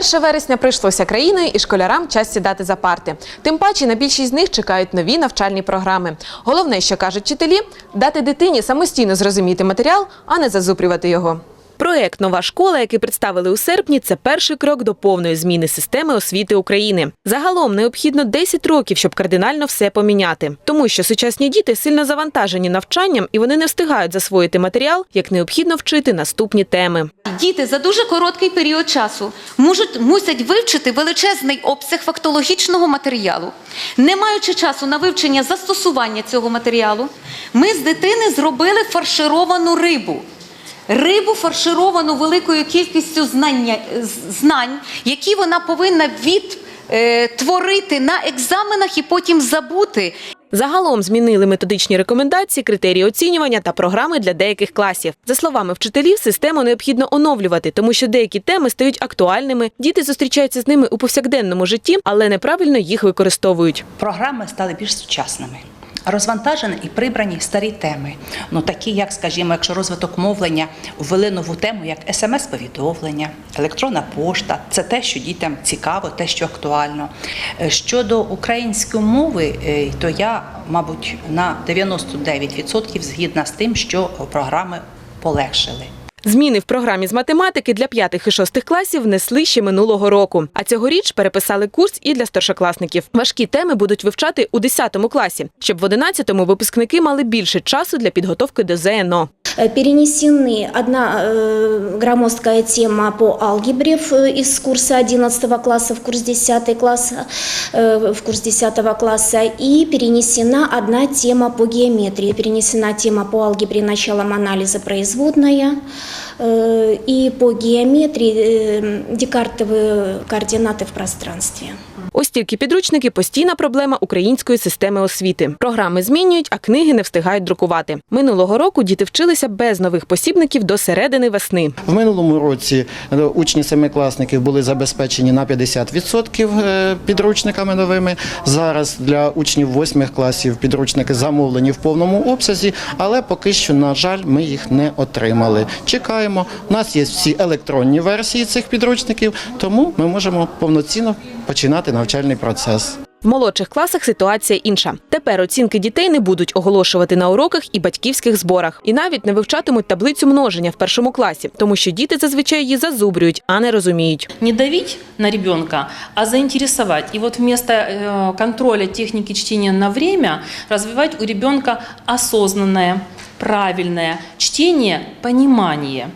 1 вересня прийшлося країною і школярам час сідати за парти. Тим паче на більшість з них чекають нові навчальні програми. Головне, що кажуть вчителі, дати дитині самостійно зрозуміти матеріал, а не зазубрювати його. Проект Нова школа, який представили у серпні, це перший крок до повної зміни системи освіти України. Загалом необхідно 10 років, щоб кардинально все поміняти, тому що сучасні діти сильно завантажені навчанням і вони не встигають засвоїти матеріал, як необхідно вчити наступні теми. Діти за дуже короткий період часу можуть, мусять вивчити величезний обсяг фактологічного матеріалу. Не маючи часу на вивчення застосування цього матеріалу, ми з дитини зробили фаршировану рибу. Рибу фаршировану великою кількістю знання, знань, які вона повинна відтворити на екзаменах і потім забути. Загалом змінили методичні рекомендації, критерії оцінювання та програми для деяких класів. За словами вчителів, систему необхідно оновлювати, тому що деякі теми стають актуальними. Діти зустрічаються з ними у повсякденному житті, але неправильно їх використовують. Програми стали більш сучасними. Розвантажені і прибрані старі теми, ну такі, як, скажімо, якщо розвиток мовлення ввели нову тему, як смс-повідомлення, електронна пошта, це те, що дітям цікаво, те, що актуально. Е, Щодо української мови, е, то я, мабуть, на 99% згідна з тим, що програми полегшили. Зміни в програмі з математики для п'ятих і шостих класів внесли ще минулого року. А цьогоріч переписали курс і для старшокласників. Важкі теми будуть вивчати у 10 класі, щоб в 11-му випускники мали більше часу для підготовки до ЗНО. Э, Перенесены одна э, громоздкая тема по алгебре в- из курса 11 класса в курс 10 класса, э, в курс 10 класса и перенесена одна тема по геометрии. Перенесена тема по алгебре началом анализа производная э, и по геометрии э, декартовые координаты в пространстве. Ось тільки підручники постійна проблема української системи освіти. Програми змінюють, а книги не встигають друкувати. Минулого року діти вчилися без нових посібників до середини весни. В минулому році е, учні семикласників були забезпечені на 50% е, підручниками новими. Зараз для учнів восьмих класів підручники замовлені в повному обсязі, але поки що, на жаль, ми їх не отримали. Чекаємо. У нас є всі електронні версії цих підручників, тому ми можемо повноцінно починати навчальний процес. В молодших класах ситуація інша. Тепер оцінки дітей не будуть оголошувати на уроках і батьківських зборах, і навіть не вивчатимуть таблицю множення в першому класі, тому що діти зазвичай її зазубрюють, а не розуміють. не давить на ребенка, а заинтересовать. И вот вместо э, контроля техники чтения на время развивать у ребенка осознанное, правильное чтение, понимание.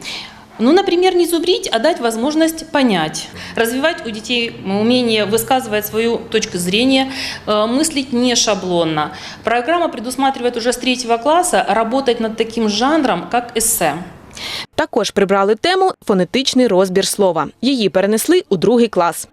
Ну, например, не зубрить, а дать возможность понять. Развивать у детей умение высказывать свою точку зрения, э, мыслить не шаблонно. Программа предусматривает уже с третьего класса работать над таким жанром, как эссе. Також прибрали тему фонетичний розбір слова. Її перенесли у другий клас.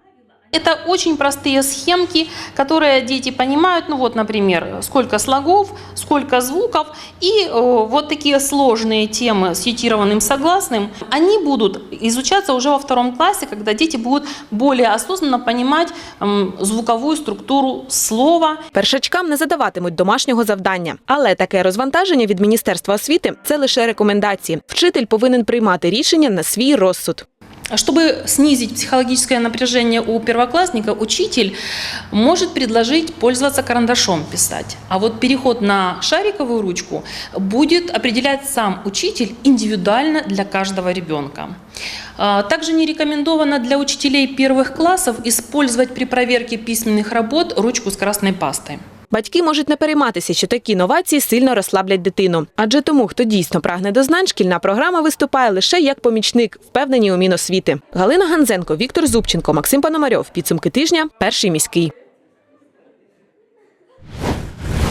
Это очень простые схемки, которые дети понимают. Ну вот, например, сколько слогов, сколько звуков. И э, вот такие сложные темы с ютированным согласным, они будут изучаться уже во втором классе, когда дети будут более осознанно понимать м, звуковую структуру слова. Першачкам не задаватимуть домашнього завдання, але таке розвантаження від міністерства освіти це лише рекомендації. Вчитель повинен приймати рішення на свій розсуд. Чтобы снизить психологическое напряжение у первоклассника, учитель может предложить пользоваться карандашом писать. А вот переход на шариковую ручку будет определять сам учитель индивидуально для каждого ребенка. А, Также не рекомендовано для учителей первых классов использовать при проверке письменных работ ручку с красной пастой. Батьки можуть не перейматися, що такі новації сильно розслаблять дитину. Адже тому, хто дійсно прагне до знань, шкільна програма виступає лише як помічник, впевнені у Міносвіти. Галина Ганзенко, Віктор Зубченко, Максим Пономарьов. Підсумки тижня. Перший міський.